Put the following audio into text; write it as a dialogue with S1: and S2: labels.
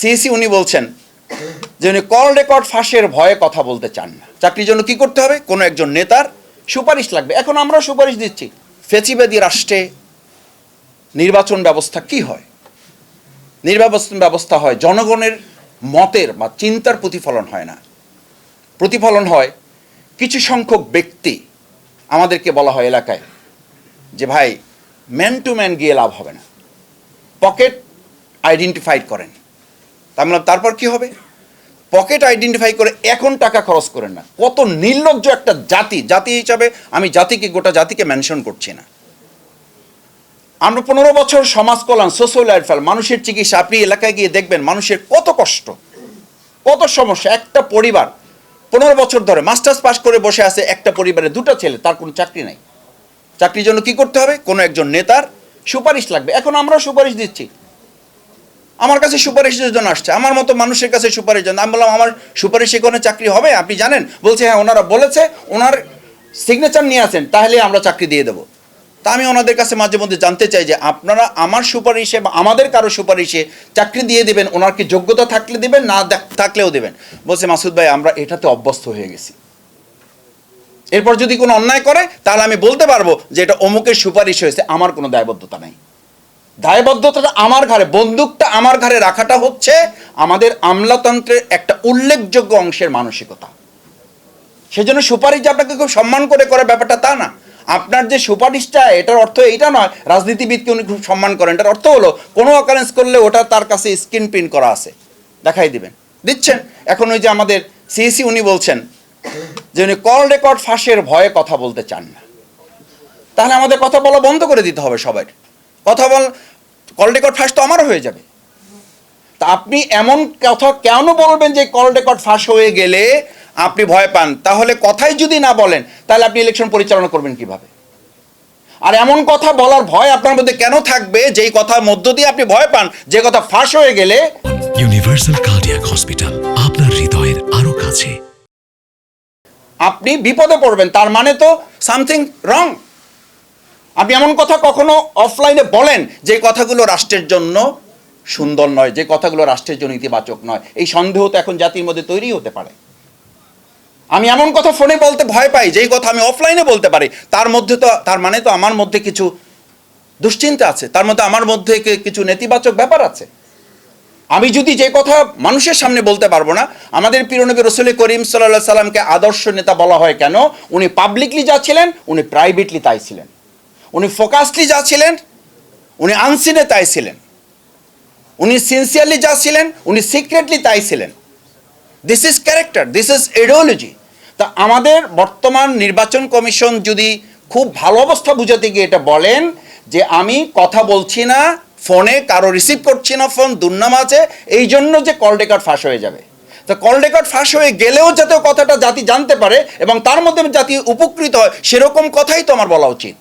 S1: CSE উনি বলছেন যে উনি কল রেকর্ড ফাঁসের ভয়ে কথা বলতে চান না। চাকরির জন্য কি করতে হবে? কোনো একজন নেতার সুপারিশ লাগবে। এখন আমরা সুপারিশ দিচ্ছি, ফেচিবাদী রাষ্ট্রে নির্বাচন ব্যবস্থা কি হয়? নির্বাচন ব্যবস্থা হয় জনগণের মতের বা চিন্তার প্রতিফলন হয় না। প্রতিফলন হয় কিছু সংখ্যক ব্যক্তি আমাদেরকে বলা হয় এলাকায় যে, ভাই ম্যান টু ম্যান গিয়ে লাভ হবে না। পকেট আইডেন্টিফাইড করেন। তার মানে তারপর কি হবে? পকেট আইডেন্টিফাই করে এখন টাকা খরচ করেন না। কত নির্লজ্জ একটা জাতি জাতি হিসাবে আমি জাতিকে, গোটা জাতিকে মেনশন করছি না। আমরা পনেরো বছর সমাজ কল্যাণ সোশ্যাল ওয়েলফেয়ার মানুষের চিকিৎসা, আপনি এলাকায় গিয়ে দেখবেন মানুষের কত কষ্ট, কত সমস্যা। একটা পরিবার পনেরো বছর ধরে মাস্টার্স পাস করে বসে আছে, একটা পরিবারে দুটো ছেলে, তার কোনো চাকরি নাই। চাকরির জন্য কি করতে হবে? কোনো একজন নেতার সুপারিশ লাগবে। এখন আমরা সুপারিশ দিচ্ছি। আমার কাছে সুপারিশের জন্য আসছে, আমার মতো মানুষের কাছে সুপারিশ জন্য আমি বললাম, আমার সুপারিশে কোনো চাকরি হবে? আপনি জানেন? বলছে হ্যাঁ ওনারা বলেছে, ওনার সিগনেচার নিয়ে আসেন, তাহলে আমরা চাকরি দিয়ে দেবো। তা আমি ওনাদের কাছে মাঝে মধ্যে জানতে চাই যে, আপনারা আমার সুপারিশে বা আমাদের কারও সুপারিশে চাকরি দিয়ে দেবেন? ওনার কি যোগ্যতা থাকলে দেবেন, না থাকলেও দেবেন? বলছে, মাসুদ ভাই, আমরা এটাতে অভ্যস্ত হয়ে গেছি। এরপর যদি কোনো অন্যায় করে, তাহলে আমি বলতে পারব যে এটা অমুকের সুপারিশ হয়েছে, আমার কোনো দায়বদ্ধতা নাই। দায়বদ্ধতাটা আমার ঘাড়ে, বন্দুকটা আমার ঘাড়ে রাখাটা হচ্ছে আমাদের আমলাতন্ত্রের একটা উল্লেখযোগ্য অংশের মানসিকতা। সেজন্য সুপারিশ আপনাকে খুব সম্মান করে করে ব্যাপারটা তা না। আপনার যে সুপারিশটা, এটার অর্থ এইটা নয়, রাজনীতিবিদকে উনি খুব সম্মান করেন। এটার অর্থ হলো, কোনো অকারেন্স করলে ওটা তার কাছে স্ক্রিন প্রিন্ট করা আছে। দেখাই দিবেন। দিচ্ছেন? এখন ওই যে আমাদের সিএসি উনি বলছেন যে উনি কল রেকর্ড ফাঁসের ভয়ে কথা বলতে চান না। তাহলে আমাদের কথা বলা বন্ধ করে দিতে হবে সবাই। কথা বল কল রেকর্ড ফাঁস তো আমারও হয়ে যাবে। তা আপনি এমন কথা কেন বলবেন যে কল রেকর্ড ফাঁস হয়ে গেলে আপনি ভয় পান? তাহলে কথাই যদি না বলেন তাহলে আপনি ইলেকশন পরিচালনা করবেন কীভাবে? আর এমন কথা বলার ভয় আপনার মধ্যে কেন থাকবে? যেই কথার মধ্য দিয়ে আপনি ভয় পান যে কথা ফাঁস হয়ে গেলে
S2: ইউনিভার্সাল কার্ডিয়াক হসপিটাল আপনার হৃদয়ের আরও কাছে।
S1: আপনি বিপদে পড়বেন তার মানে তো সামথিং রং আপনি এমন কথা কখনো অফলাইনে বলেন যে কথাগুলো রাষ্ট্রের জন্য সুন্দর নয়, যে কথাগুলো রাষ্ট্রের জন্য ইতিবাচক নয়? এই সন্দেহ তো এখন জাতির মধ্যে তৈরি হতে পারে। আমি এমন কথা ফোনে বলতে ভয় পাই, যেই কথা আমি অফলাইনে বলতে পারি। তার মধ্যে তো, তার মানে তো আমার মধ্যে কিছু দুশ্চিন্তা আছে, তার মধ্যে আমার মধ্যে কিছু নেতিবাচক ব্যাপার আছে। আমি যদি যে কথা মানুষের সামনে বলতে পারব না, আমাদের পিরনবী রসুল করিম সাল্লাহ সাল্লামকে আদর্শ নেতা বলা হয় কেন? উনি পাবলিকলি যা ছিলেন, উনি প্রাইভেটলি তাই ছিলেন। উনি ফোকাসলি যা ছিলেন, উনি আনসিনে তাই ছিলেন। উনি সিনসিয়ারলি যা ছিলেন, উনি সিক্রেটলি তাই ছিলেন। This is character this is ideology তা আমাদের বর্তমান নির্বাচন কমিশন যদি খুব ভালো অবস্থা বুঝাতে গিয়ে এটা বলেন, যে আমি কথা বলছি না, ফোনে কারও রিসিভ করছি না, ফোন দুর্নাম আছে, এই জন্য যে কল রেকর্ড ফাঁস হয়ে যাবে। তো কল রেকর্ড ফাঁস হয়ে গেলেও যাতে কথাটা জাতি জানতে পারে এবং তার মধ্যে জাতি উপকৃত হয়, সেরকম কথাই তো আমার বলা উচিত।